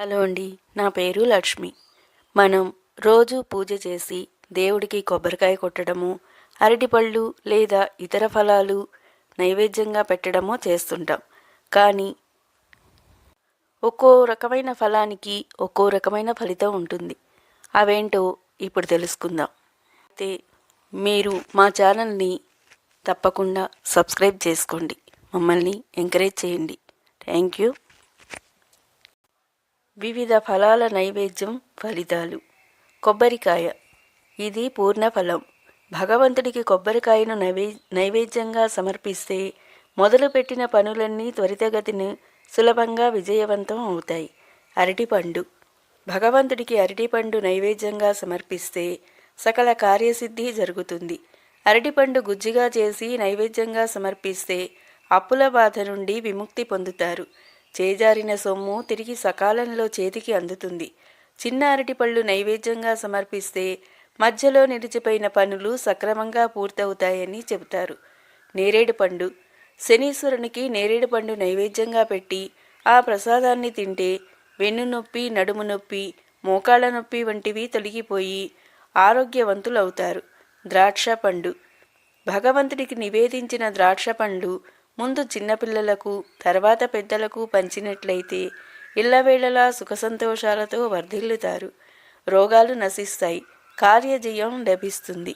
Hello అండి నా పేరు లక్ష్మి. మనం రోజు పూజ చేసి దేవుడికి కొబ్బరికాయ కొట్టడము అరటిపళ్ళు లేదా ఇతర ఫలాలు నైవేద్యంగా పెట్టడమో చేస్తుంటాం. కానీ ఒక్కో రకమైన ఫలానికి ఒక్కో రకమైన ఫలితం ఉంటుంది. అవేంటో ఇప్పుడు తెలుసుకుందాం. అయితే మీరు మా ఛానల్ని తప్పకుండా సబ్స్క్రైబ్ చేసుకోండి. మమ్మల్ని ఎంకరేజ్ చేయండి. Thank you. వివిధ ఫలాల నైవేద్యం ఫలితాలు. కొబ్బరికాయ. ఇది పూర్ణ ఫలం. భగవంతుడికి కొబ్బరికాయను నైవే నైవేద్యంగా సమర్పిస్తే మొదలుపెట్టిన పనులన్నీ త్వరితగతిని సులభంగా విజయవంతం అవుతాయి. అరటిపండు. భగవంతుడికి అరటిపండు నైవేద్యంగా సమర్పిస్తే సకల కార్యసిద్ధి జరుగుతుంది. అరటిపండు గుజ్జిగా చేసి నైవేద్యంగా సమర్పిస్తే అప్పుల బాధ నుండి విముక్తి పొందుతారు. చేజారిన సొమ్ము తిరిగి సకాలంలో చేతికి అందుతుంది. చిన్న అరటిపళ్ళు నైవేద్యంగా సమర్పిస్తే మధ్యలో నిలిచిపోయిన పనులు సక్రమంగా పూర్తవుతాయని చెబుతారు. నేరేడు పండు. శనీశ్వరునికి నేరేడు పండు నైవేద్యంగా పెట్టి ఆ ప్రసాదాన్ని తింటే వెన్ను నొప్పి నడుము నొప్పి మోకాళ్ళ నొప్పి వంటివి తొలగిపోయి ఆరోగ్యవంతులవుతారు. ద్రాక్ష పండు. భగవంతుడికి నివేదించిన ద్రాక్ష పండు ముందు చిన్నపిల్లలకు తర్వాత పెద్దలకు పంచినట్లయితే ఇళ్ళవేళలా సుఖ సంతోషాలతో వర్ధిల్లుతారు. రోగాలు నశిస్తాయి. కార్యజయం లభిస్తుంది.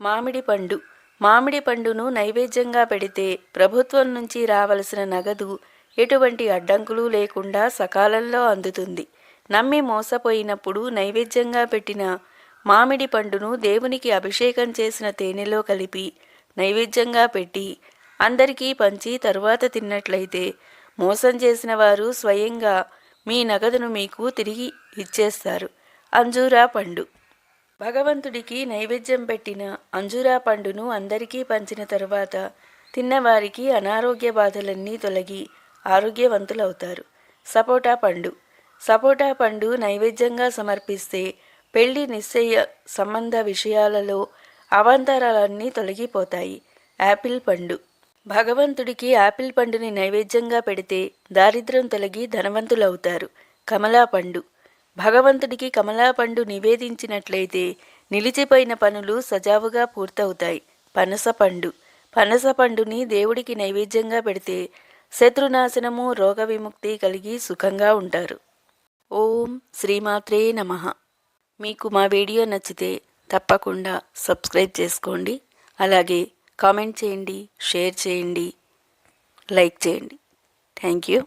మామిడి పండు. మామిడి పండును నైవేద్యంగా పెడితే ప్రభుత్వం నుంచి రావలసిన నగదు ఎటువంటి అడ్డంకులు లేకుండా సకాలంలో అందుతుంది. నమ్మి మోసపోయినప్పుడు నైవేద్యంగా పెట్టిన మామిడి పండును దేవునికి అభిషేకం చేసిన తేనెలో కలిపి నైవేద్యంగా పెట్టి అందరికీ పంచి తరువాత తిన్నట్లయితే మోసం చేసిన వారు స్వయంగా మీ నగదును మీకు తిరిగి ఇచ్చేస్తారు. అంజూరా పండు. భగవంతుడికి నైవేద్యం పెట్టిన అంజూరా పండును అందరికీ పంచిన తరువాత తిన్నవారికి అనారోగ్య బాధలన్నీ తొలగి ఆరోగ్యవంతులవుతారు. సపోటా పండు. సపోటా పండు నైవేద్యంగా సమర్పిస్తే పెళ్ళి నిశ్చయ సంబంధ విషయాలలో అవాంతరాలన్నీ తొలగిపోతాయి. యాపిల్ పండు. భగవంతుడికి ఆపిల్ పండుని నైవేద్యంగా పెడితే దారిద్ర్యం తొలగి ధనవంతులవుతారు. కమలా పండు. భగవంతుడికి కమలా పండు నివేదించినట్లయితే నిలిచిపోయిన పనులు సజావుగా పూర్తవుతాయి. పనసపండు పనసపండుని పనస పండుని దేవుడికి నైవేద్యంగా పెడితే శత్రునాశనము రోగ విముక్తి కలిగి సుఖంగా ఉంటారు. ఓం శ్రీమాత్రే నమః. మీకు మా వీడియో నచ్చితే తప్పకుండా సబ్స్క్రైబ్ చేసుకోండి. అలాగే కామెంట్ చేయండి షేర్ చేయండి లైక్ చేయండి. Thank you